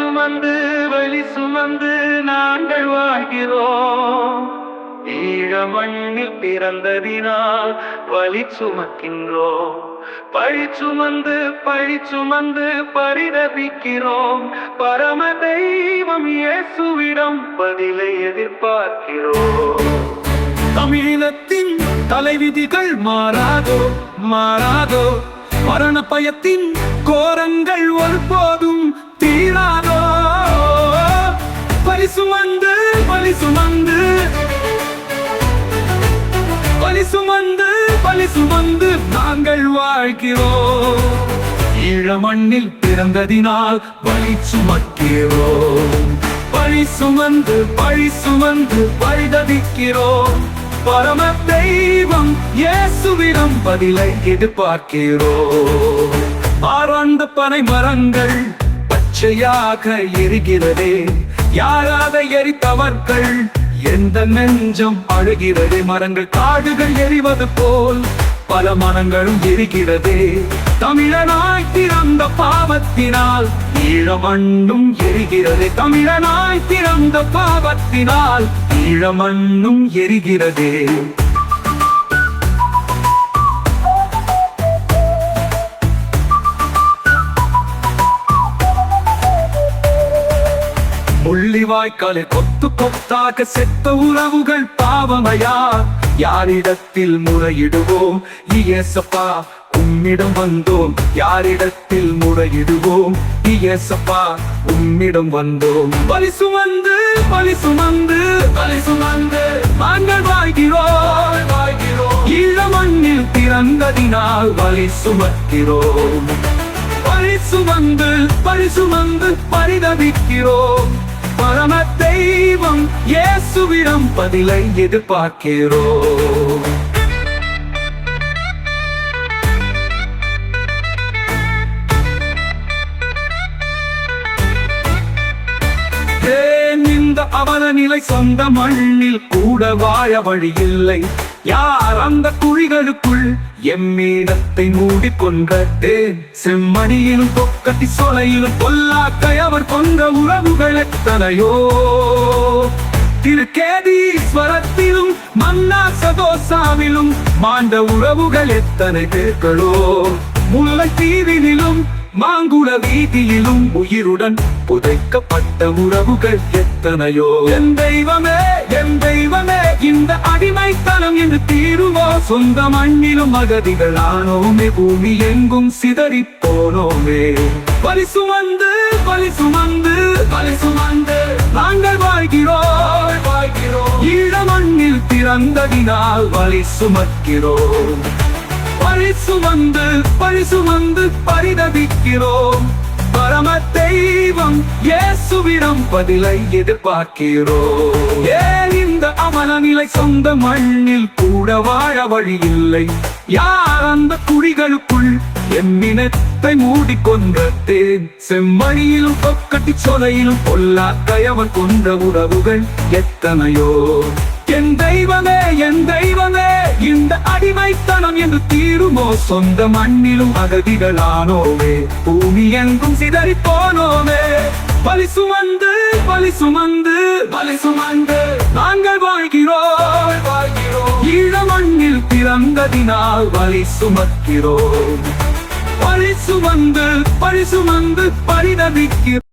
சுமந்து வழி சுமந்து நாங்கள் வாழ்கிறோம். ஈழ மண்ணில் பிறந்ததினால் வழி சுமக்கின்றோம். பழி சுமந்து பழி சுமந்து பரிதபிக்கிறோம். பரம தெய்வம் இயேசுவிடம் பதிலை எதிர்பார்க்கிறோம். தமிழினத்தின் தலைவிதிகள் மாறாதோ மாறாதோ மரண பயத்தின் கோரங்கள் ஒருபோதும் சுமந்து பலி சுமந்து. பலி சுமந்து பலி சுமந்து நாங்கள் வாழ்கிறோம். ஈழ மண்ணில் பிறந்ததினால் வழி சுமக்கிறோம். பழி சுமந்து பழி சுமந்து பரிதவிக்கிறோம். பரம தெய்வம் இயேசுவிடம் பதிலை எதிர்பார்க்கிறோம். ஆராய்ந்த பனை மரங்கள் பச்சையாக இருக்கிறதே யாராத எரித்தவர்கள்? எந்த நெஞ்சம் அழுகிறது? மரங்கள் காடுகள் எரிவது போல் பல மனங்களும் எரிகிறதே. தமிழனாய் பிறந்த பாவத்தினால் ஈழமண்ணும் எரிகிறது. தமிழனாய் பிறந்த பாவத்தினால் ஈழமண்ணும் எரிகிறதே. முள்ளிவாய்க்காலில் கொத்து கொத்தாக செத்த உறவுகள் பாவமையா யாரிடத்தில் முறையிடுவோம்? இயேசப்பா உம்மிடம் வந்தோம். யாரிடத்தில் முறையிடுவோம்? இயேசப்பா உம்மிடம் வந்தோம். பலி சுமந்து பலி சுமந்து பலி சுமந்து நாங்கள் வாழ்கிறோம். வாழ்கிறோம் ஈழ மண்ணில் பிறந்ததினால் வலி சுமக்கிறோம். பழி சுமந்து பழி சுமந்து பரிதவிக்கிறோம் இயேசுவிடம் பதிலை எதிர்பார்க்கிறோம் ஏன் அவல நிலை சொந்த மண்ணில் கூட வாழ வழி இல்லை? யார் அந்த குழிகளுக்குள் எம்மீனத்தை மூடிக்கொண்டே செம்மணியிலும் பொக்கத்தி சொலையிலும் பொல்லாக்கை அவர் கொண்ட உறவுகள் எத்தனையோ? திருக்கேதீஸ்வரத்திலும் மன்னா சதோசாவிலும் மாண்ட உறவுகள் எத்தனை பேர்களோ முல்லை தீவினிலும் மாங்குள வீதியிலும் உயிருடன் புதைக்கப்பட்ட உறவுகள் எத்தனையோ? என் தெய்வமே என் தெய்வமே இந்த அடிமைத்தனம் என்று தீருவோ? சொந்த மண்ணிலும் அகதிகள் ஆனோமே பூமி எங்கும் சிதறி போனோமே. பலி சுமந்து பலி சுமந்து பலி சுமந்து மண்ணில் பிறந்ததினால் வலி சுமக்கிறோம். பழி சுமந்து பழி சுமந்து பரிதவிக்கிறோம் பரம தெய்வம் இயேசுவிடம் பதிலை எதிர்பார்க்கிறோம். ஏன் இந்த அமல நிலை சொந்த மண்ணில் கூட வாழ வழி இல்லை? யார் அந்த குழிகளுக்குள் எம்மினத்தை மூடிக்கொண்டேன் செம்மணியிலும் பொக்கட்டி சொலையிலும் பொல்லா கயவன் கொண்ட உறவுகள் எத்தனையோ? என் தெய்வமே என் தெய்வமே இந்த அடிமைத்தனம் என்று தீருமோ? சொந்த மண்ணிலும் அகதிகளானோமே பூமி எங்கும் சிதறி போனோமே பலி சுமந்து பலி சுமந்து பலி சுமந்து நாங்கள் வாழ்கிறோம். வாழ்கிறோம் ஈழ மண்ணில் பிறந்ததினால் வலி சுமக்கிறோம். பழி சுமந்து பழி சுமந்து பரிதவிக்கிறோம்